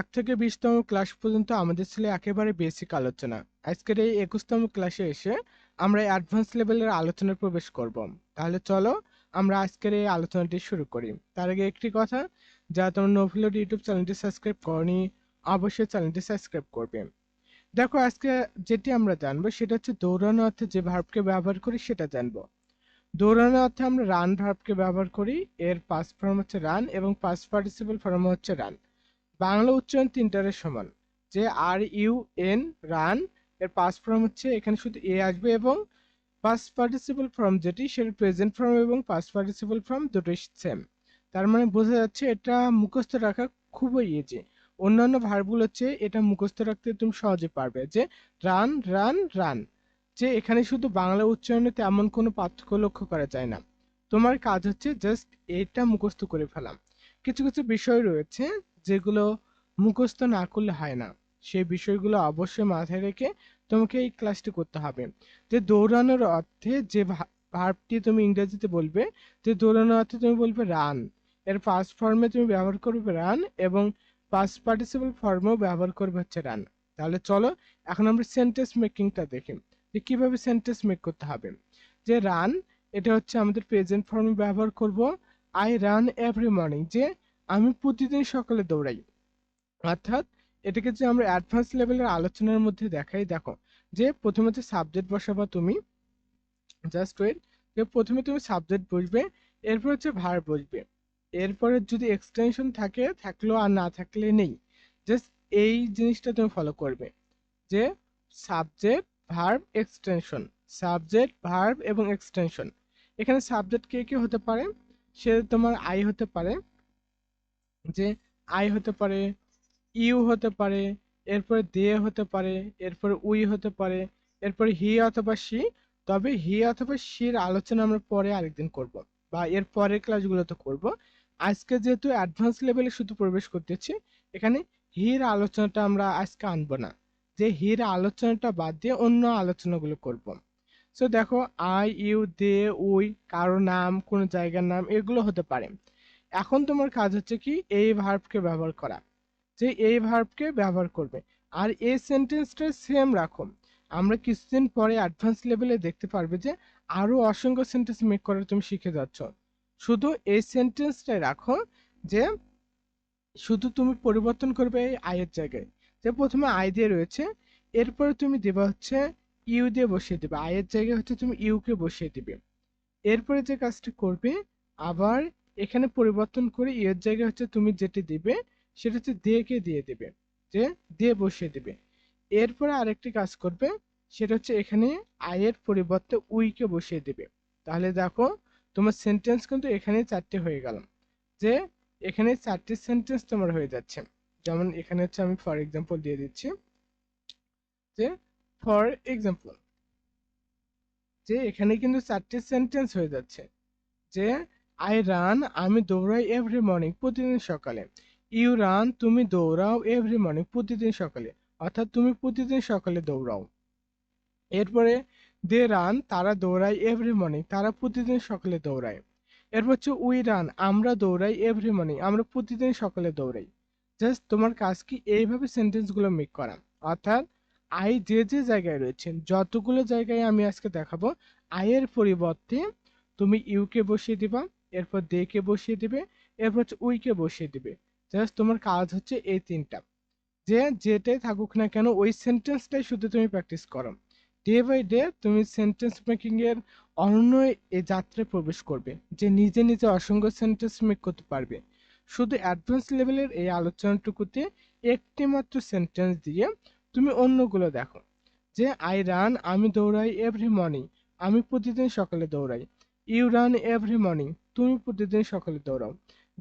এক থেকে বিশতম ক্লাস পর্যন্ত আমাদের ছিল একেবারে বেসিক আলোচনা। আজকের এই একুশতম ক্লাসে এসে আমরা অ্যাডভান্স লেভেলের আলোচনায় প্রবেশ করব। তাহলে চলো আমরা আজকের এই আলোচনাটি শুরু করি। তার আগে একটি কথা যা তোমার নভিলোড ইউটিউব চ্যানেলটি সাবস্ক্রাইব করনি, অবশ্যই চ্যানেলটি সাবস্ক্রাইব করবে। দেখো, আজকে যেটি আমরা জানব সেটা হচ্ছে দৌড়ানো অর্থে যে ভার্বকে ব্যবহার করি সেটা জানব। দৌড়ানো অর্থে আমরা রান ভার্বকে ব্যবহার করি, এর পাস ফর্ম হচ্ছে রান এবং পাস পার্টিসিপল ফর্ম হচ্ছে রান বাংলা উচ্চারণ তিনটার সমান, যে আর ইউ এন রান, এর পাস ফর্ম হচ্ছে, এখানে শুধু এ আসবে এবং পাস পার্টিসিপল ফর্ম যেটি, সেটা প্রেজেন্ট ফর্ম এবং পাস পার্টিসিপল ফর্ম দুটোই সেম তার মানে বোঝা যাচ্ছে এটা মুখস্থ রাখা খুবই ইজি অন্যান্য ভার্বগুলো হচ্ছে, এটা মুখস্থ রাখতে তুমি সহজে পারবে, যে রান রান রান যে এখানে শুধু বাংলা উচ্চারণে তেমন কোনো পার্থক্য লক্ষ্য করা যায় না। তোমার কাজ হচ্ছে জাস্ট এটা মুখস্থ করে ফেলাম কিছু কিছু বিষয় রয়েছে যেগুলো মুখস্থ না করলে হয় না। সেই বিষয়গুলো অবশ্যই মাথায় রেখে তোমাকে এই ক্লাসটি করতে হবে। যে দৌড়ানোর অর্থে যে ভার্বটি তুমি ইংরেজিতে বলবে, যে দৌড়ানোর অর্থে তুমি বলবে রান এর ফার্স্ট ফর্মে তুমি ব্যবহার করবে রান এবং পাস্ট পার্টিসিপল ফর্মেও ব্যবহার করবে হচ্ছে রান তাহলে চলো এখন আমরা সেন্টেন্স মেকিংটা দেখি, যে কীভাবে সেন্টেন্স মেক করতে হবে। যে রান এটা হচ্ছে আমাদের প্রেজেন্ট ফর্মে ব্যবহার করব। আই রান এভরি মর্নিং যে আমি প্রতিদিন সকালে দৌড়াই। অর্থাৎ এটাকে যে আমরা অ্যাডভান্স লেভেলের আলোচনার মধ্যে দেখাই, দেখো, যে প্রথমে যে সাবজেক্ট বসাবা তুমি জাস্ট ওয়েট যে প্রথমে তুমি সাবজেক্ট বসবে, এরপর হচ্ছে ভার বসবে। এরপরে যদি এক্সটেনশন থাকে, থাকলেও আর না থাকলে নেই। জাস্ট এই জিনিসটা তুমি ফলো করবে, যে subject verb extension subject verb এবং এক্সটেনশন এখানে সাবজেক্ট কে কে হতে পারে? সে তোমার আই হতে পারে। যে আই হতে পারে, ইউ হতে পারে, এরপরে দে হতে পারে, এরপরে উই হতে পারে, এরপরে হি অথবা সি তবে হি অথবা সির আলোচনা আমরা পরে আরেকদিন করব বা এর পরের ক্লাসগুলোতে করব। আজকে যেহেতু অ্যাডভান্স লেভেলে শুধু প্রবেশ করতেছি, এখানে হির আলোচনাটা আমরা আজকে আনব না। যে হির আলোচনাটা বাদ দিয়ে অন্য আলোচনাগুলো করব। সো দেখো, আই, ইউ, দে, উই, কারও নাম, কোনো জায়গার নাম, এগুলো হতে পারে। এখন তোমার কাজ হচ্ছে কি, এই ভার্বকে ব্যবহার করা। যে এই ভার্বকে ব্যবহার করবে। আর এই সেন্টেন্সটা সেম রাখো আমরা কিছুদিন পরে অ্যাডভান্স লেভেলে দেখতে পারবে যে, আরও অসংখ্য সেন্টেন্স মেক করা তুমি শিখে যাচ্ছ। শুধু এই সেন্টেন্সটাই রাখো যে, শুধু তুমি পরিবর্তন করবে এই আয়ের জায়গায়। যে প্রথমে আই দিয়ে রয়েছে, এরপরে তুমি দেবা হচ্ছে ইউ দিয়ে বসিয়ে দেবে। আয়ের জায়গায় হচ্ছে তুমি ইউকে বসিয়ে দিবে। এরপরে যে কাজটি করবে, আবার এখানে পরিবর্তন করে ইয়ের জায়গায় হচ্ছে তুমি যেটি দিবে, সেটা হচ্ছে দেকে দিয়ে দিবে, যে দিয়ে বসিয়ে দিবে। এরপরে আরেকটি কাজ করবে, সেটা হচ্ছে এখানে আয়ের পরিবর্তে উইকে বসিয়ে দিবে। তাহলে দেখো, তোমার সেন্টেন্স কিন্তু এখানে চারটে হয়ে গেল, যে এখানে চারটি সেন্টেন্স তোমার হয়ে যাচ্ছে। যেমন এখানে হচ্ছে আমি ফর এক্সাম্পল দিয়ে দিচ্ছি, যে ফর এক্সাম্পল যে এখানে কিন্তু চারটি সেন্টেন্স হয়ে যাচ্ছে, যে আই রান আমি দৌড়াই এভরি মর্নিং প্রতিদিন সকালে। ইউ রান তুমি দৌড়াও এভরি মর্নিং প্রতিদিন সকালে। অর্থাৎ তুমি প্রতিদিন সকালে দৌড়াও। এরপরে দে রান তারা দৌড়ায় এভরি মর্নিং তারা প্রতিদিন সকালে দৌড়ায়। এরপর হচ্ছে উই রান আমরা দৌড়াই এভরি মর্নিং আমরা প্রতিদিন সকালে দৌড়াই। জাস্ট তোমার কাজ কি? এইভাবে সেন্টেন্সগুলো মেক করা। অর্থাৎ আই যে যে জায়গায় রয়েছে, যতগুলো জায়গায় আমি আজকে দেখাবো আয়ের পরিবর্তে তুমি ইউকে বসিয়ে দিবা এরপর দে কে বসিয়ে দিবে, এরপর হচ্ছে উইকে বসিয়ে দিবে। জাস্ট তোমার কাজ হচ্ছে এই তিনটা। যে যেটাই থাকুক না কেন, ওই সেন্টেন্সটাই শুধু তুমি প্র্যাকটিস করো। ডে বাই ডে তুমি সেন্টেন্স মেকিং এর অনন্য এই যাত্রায় প্রবেশ করবে, যে নিজে নিজে অসংখ্য সেন্টেন্স মেক করতে পারবে। শুধু অ্যাডভান্স লেভেলের এই আলোচনাটুকুতে একটি মাত্র সেন্টেন্স দিয়ে তুমি অন্যগুলো দেখো। যে আই রান আমি দৌড়াই এভরি মর্নিং আমি প্রতিদিন সকালে দৌড়াই। ইউ রান এভরি মর্নিং তুমি প্রতিদিন সকালে দৌড়াও।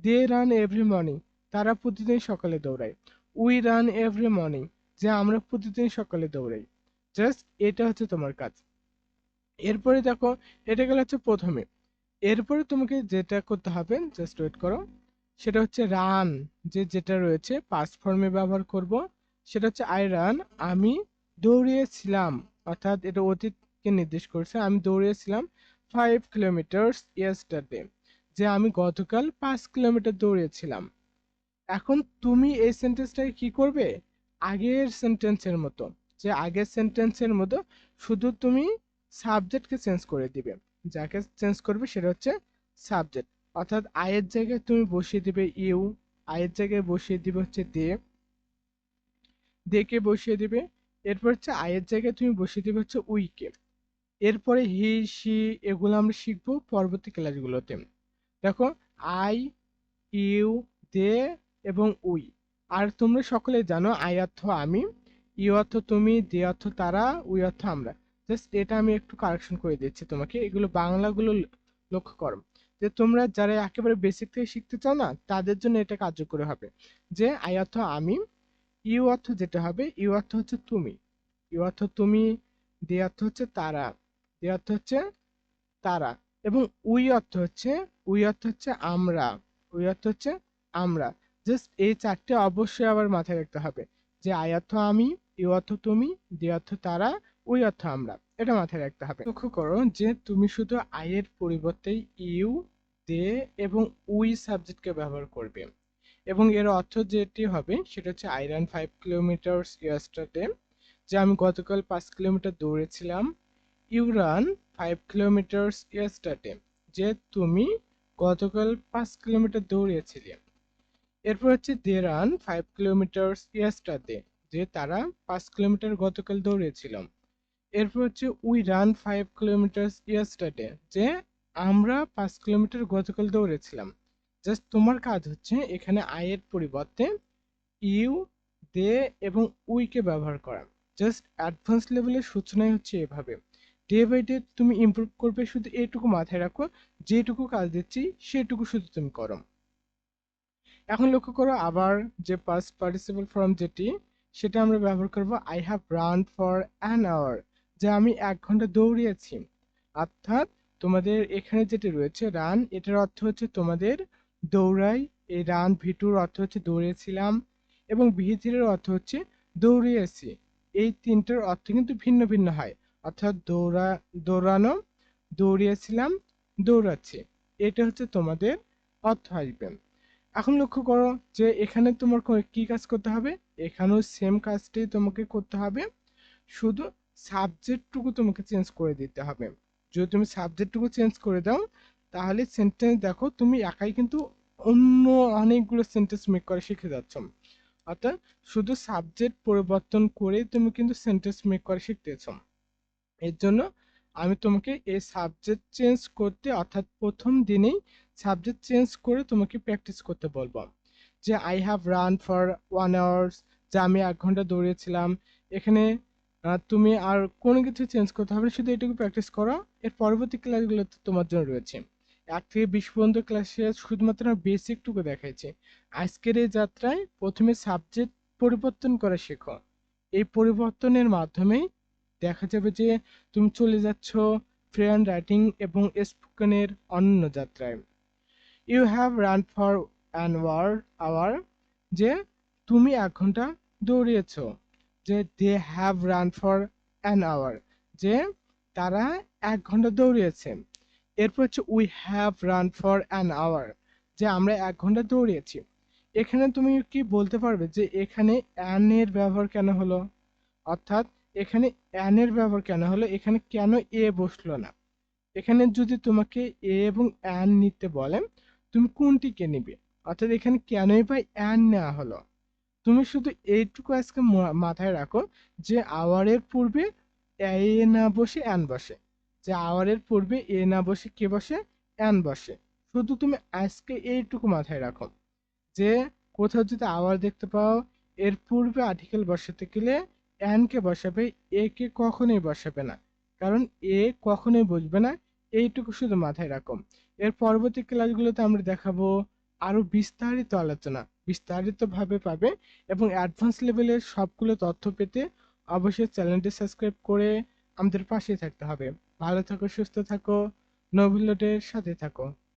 দে রান এভরি মর্নিং তারা প্রতিদিন সকালে দৌড়ায়। উই রান এভরি মর্নিং যে আমরা প্রতিদিন সকালে দৌড়াই। জাস্ট এটা হচ্ছে তোমার কাজ। এরপরে দেখো, এটা গেল হচ্ছে প্রথমে। এরপরে তোমাকে যেটা করতে হবে জাস্ট ওয়েট করো। সেটা হচ্ছে রান যে যেটা রয়েছে পাস ফর্মে ব্যবহার করব। সেটা হচ্ছে আই রান আমি দৌড়িয়েছিলাম, অর্থাৎ এটা অতীতকে নির্দেশ করছে, আমি দৌড়িয়েছিলাম ফাইভ কিলোমিটার্স ইয়েস্টারডে যে আমি গতকাল পাঁচ কিলোমিটার দৌড়েছিলাম। এখন তুমি এই সেন্টেন্সটাকে কি করবে? আগের সেন্টেন্সের মতো, যে আগের সেন্টেন্সের মতো শুধু তুমি সাবজেক্টকে চেঞ্জ করে দিবে। যাকে চেঞ্জ করবে সেটা হচ্ছে সাবজেক্ট অর্থাৎ আয়ের জায়গায় তুমি বসিয়ে দিবে ইউ আয়ের জায়গায় বসিয়ে দিবে হচ্ছে দে দেকে বসিয়ে দিবে। এরপর হচ্ছে আয়ের জায়গায় তুমি বসিয়ে দিবে হচ্ছে উইকে এরপরে হি সি এগুলো আমরা শিখব পরবর্তী ক্লাসগুলোতে দেখো, আই, ইউ, দে এবং উই। আর তোমরা সকলে জানো, আই অর্থ আমি ই অর্থ তুমি, দে অর্থ তারা, উই অর্থ আমরা। জাস্ট এটা আমি একটু কারেকশন করে দিচ্ছি তোমাকে। এগুলো বাংলাগুলো লক্ষ্য করো। যে তোমরা যারা একেবারে বেসিক থেকে শিখতে চাও না, তাদের জন্য এটা কার্যকরী হবে। যে আই অর্থ আমি, ইউ অর্থ যেটা হবে, ইউ অর্থ হচ্ছে তুমি। ইউ অর্থ তুমি, দে অর্থ হচ্ছে তারা। দে অর্থ হচ্ছে তারা। এবং উই অর্থ হচ্ছে উই অর্থ হচ্ছে আমরা উই অর্থ হচ্ছে আমরা। জাস্ট এই চারটে অবশ্যই আবার মাথায় রাখতে হবে। যে আই অর্থ আমি ইউ অর্থ তুমি দে অর্থ তারা উই অর্থ আমরা। এটা মাথায় রাখতে হবে। লক্ষ্য করো যে তুমি শুধু আয়ের পরিবর্তে ইউ, দে এবং উই সাবজেক্টকে ব্যবহার করবে। এবং এর অর্থ যেটি হবে সেটা হচ্ছে I run five kilometre yesterday যে আমি গতকাল পাঁচ kilometre দৌড়েছিলাম you run five kilometres yesterday যে তুমি গতকাল পাঁচ কিলোমিটার দৌড়িয়েছিলে এরপর হচ্ছে they run five kilometres yesterday যে তারা পাঁচ কিলোমিটার গতকাল দৌড়িয়েছিলাম এরপর হচ্ছে we run five kilometres yesterday যে আমরা পাঁচ কিলোমিটার গতকাল দৌড়েছিলাম। জাস্ট তোমার কাজ হচ্ছে এখানে আয়ের পরিবর্তে ইউ, দে এবং উইকে ব্যবহার করা। জাস্ট অ্যাডভান্স লেভেলের সূচনাই হচ্ছে এভাবে। ডে বাই ডে তুমি ইমপ্রুভ করবে, শুধু এইটুকু মাথায় রাখো, যেটুকু কাজ দিচ্ছি, সেটুকু শুধু তুমি করো। এখন লক্ষ্য করো আবার যে পাস্ট পার্টিসিপাল ফর্ম যেটি, সেটা আমরা ব্যবহার করব I have run for an hour যে আমি এক ঘণ্টা দৌড়িয়েছি। অর্থাৎ তোমাদের এখানে যেটি রয়েছে রান এটার অর্থ হচ্ছে তোমাদের দৌড়াই, এই রান ভিটুর অর্থ হচ্ছে দৌড়িয়েছিলাম, এবং ভিথিরের অর্থ হচ্ছে দৌড়িয়েছি। এই তিনটার অর্থ কিন্তু ভিন্ন ভিন্ন হয়। অর্থাৎ দৌড়া, দৌড়ানো, দৌড়িয়েছিলাম, দৌড়াচ্ছি। এটা হচ্ছে তোমাদের অর্থ আসবে। এখন লক্ষ্য করো যে এখানে তোমার কি কাজ করতে হবে? এখানেও সেম কাজটি তোমাকে করতে হবে। শুধু সাবজেক্টটুকু তোমাকে চেঞ্জ করে দিতে হবে। যদি তুমি সাবজেক্টটুকু চেঞ্জ করে দাও, তাহলে সেন্টেন্স দেখো তুমি একাই কিন্তু অন্য অনেকগুলো সেন্টেন্স মেক করা শিখে যাচ্ছ। অর্থাৎ শুধু সাবজেক্ট পরিবর্তন করে তুমি কিন্তু সেন্টেন্স মেক করা শিখতেছ এর জন্য আমি তোমাকে এই সাবজেক্ট চেঞ্জ করতে অর্থাৎ প্রথম দিনেই সাবজেক্ট চেঞ্জ করে তোমাকে প্র্যাকটিস করতে বলব। যে I have run for one hours যে আমি এক ঘণ্টা দৌড়েছিলাম, এখানে তুমি আর কোনো কিছু চেঞ্জ করতে হবে শুধু এটুকু প্র্যাকটিস করো। এর পরবর্তী ক্লাসগুলো তোমার জন্য রয়েছে। এক থেকে বিশ পর্যন্ত ক্লাসে শুধুমাত্র বেসিকটুকু দেখাইছে। আজকের এই যাত্রায় প্রথমে সাবজেক্ট পরিবর্তন করা শেখো। এই পরিবর্তনের মাধ্যমেই দেখা যাবে যে তুমি চলে যাচ্ছ ফ্রেন্ড রাইটিং এবং স্পোকেনের অন্য যাত্রায়। You have run for an hour hour যে তুমি এক ঘণ্টা দৌড়িয়েছ, যে they have run for an hour যে তারা এক ঘণ্টা দৌড়িয়েছে। এরপর হচ্ছে we have run for an hour যে আমরা এক ঘণ্টা দৌড়িয়েছি। এখানে তুমি কি বলতে পারবে যে এখানে অ্যান এর ব্যবহার কেন হলো? অর্থাৎ এখানে অ্যান এর ব্যবহার কেন হলো? এখানে কেন এ বসল না? এখানে যদি তোমাকে এ এবং অ্যান নিতে বলে, তুমি কোনটিকে নিবে? অর্থাৎ এখানে কেনই বা অ্যান নেওয়া হলো? তুমি শুধু এইটুকু আজকে মাথায় রাখো যে আওয়ারের পূর্বে এ না বসে অ্যান বসে। যে আওয়ারের পূর্বে এ না বসে কে বসে? অ্যান বসে। শুধু তুমি আজকে এইটুকু মাথায় রাখো যে কোথাও যদি আওয়ার দেখতে পাও, এর পূর্বে আর্টিকেল বসাতে গেলে অ্যানকে বসাবে এ কে কখনোই বসাবে না। কারণ এ কখনোই বসবে না, এইটুকু শুধু মাথায় রাখো। এর পরবর্তী ক্লাসগুলোতে আমরা দেখাবো আরও বিস্তারিত আলোচনা। বিস্তারিতভাবে পাবে এবং অ্যাডভান্স লেভেলের সবগুলো তথ্য পেতে অবশ্যই চ্যানেলটি সাবস্ক্রাইব করে আমাদের পাশে থাকতে হবে। ভালো থাকো, সুস্থ থাকো নভিলটের সাথে থাকো।